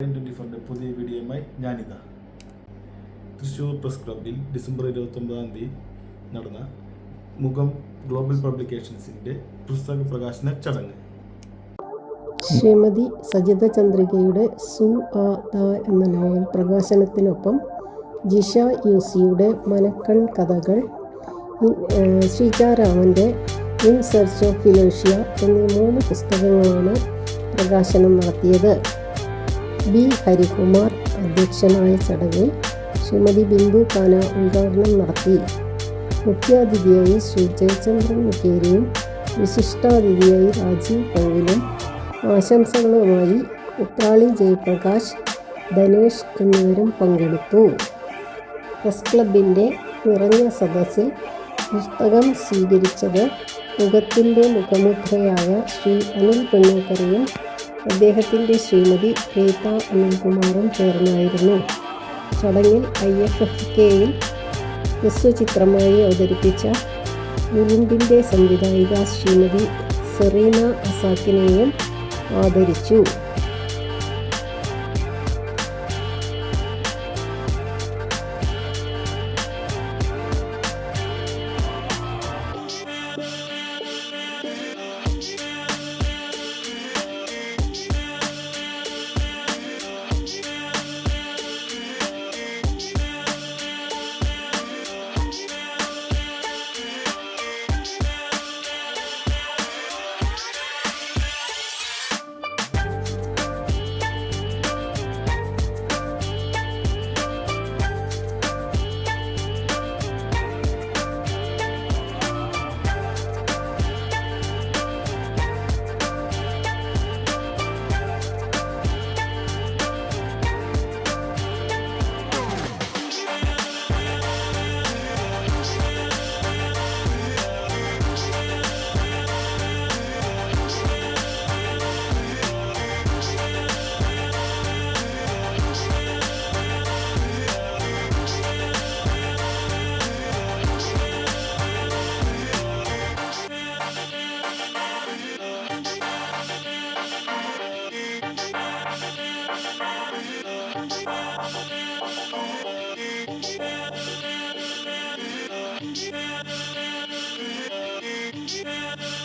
Twenty ഫോറിന്റെ പുതിയ വീഡിയോയുമായി ഞാനിതാ. തൃശ്ശൂർ പ്രസ് ക്ലബിൽ ഡിസംബർ ഇരുപത്തൊമ്പതാം തീയതി നടന്ന മുഖം ഗ്ലോബൽ പബ്ലിക്കേഷൻസിന്റെ പുസ്തക പ്രകാശന ചടങ്ങ്. ശ്രീമതി സജിത ചന്ദ്രികയുടെ സു ആ ത എന്ന നോവൽ പ്രകാശനത്തിനൊപ്പം ജിഷ യൂസിയുടെ മനക്കൺ കഥകൾ ശ്രീജാരാമന്റെ ഇൻ സെർച്ച് ഓഫ് ഫിലോഷ്യ എന്നീ മൂന്ന് പുസ്തകങ്ങളാണ് പ്രകാശനം നടത്തിയത്. ബി. ഹരികുമാർ അധ്യക്ഷനായ ചടങ്ങിൽ ശ്രീമതി ബിന്ദു കാന ഉദ്ഘാടനം നടത്തി. മുഖ്യാതിഥിയായി ശ്രീ ജയചന്ദ്രൻ മുഖേരിയും വിശിഷ്ടാതിഥിയായി രാജീവ് പങ്കിലും ആശംസകളുമായി ഉത്രാളി ജയപ്രകാശ് ധനേഷ് എന്നിവരും പങ്കെടുത്തു. പ്രസ് ക്ലബിന്റെ നിറഞ്ഞ സദസ്സിൽ പുസ്തകം സ്വീകരിച്ചത് മുഖത്തിന്റെ മുഖമുദ്രയായ ശ്രീ അനിൽ പെണ്ണൂക്കരയും അദ്ദേഹത്തിന്റെ ശ്രീമതി പ്രീത അനിൽകുമാറും ചേർന്നായിരുന്നു. ചടങ്ങിൽ ഐ എഫ് എഫ് കെയിൽ ഹ്രസ്വചിത്രമായി അവതരിപ്പിച്ച ഉറുമ്പിന്റെ സംവിധായിക ശ്രീമതി സെറീന അസാക്കിനെയും ആദരിച്ചു. Shannon.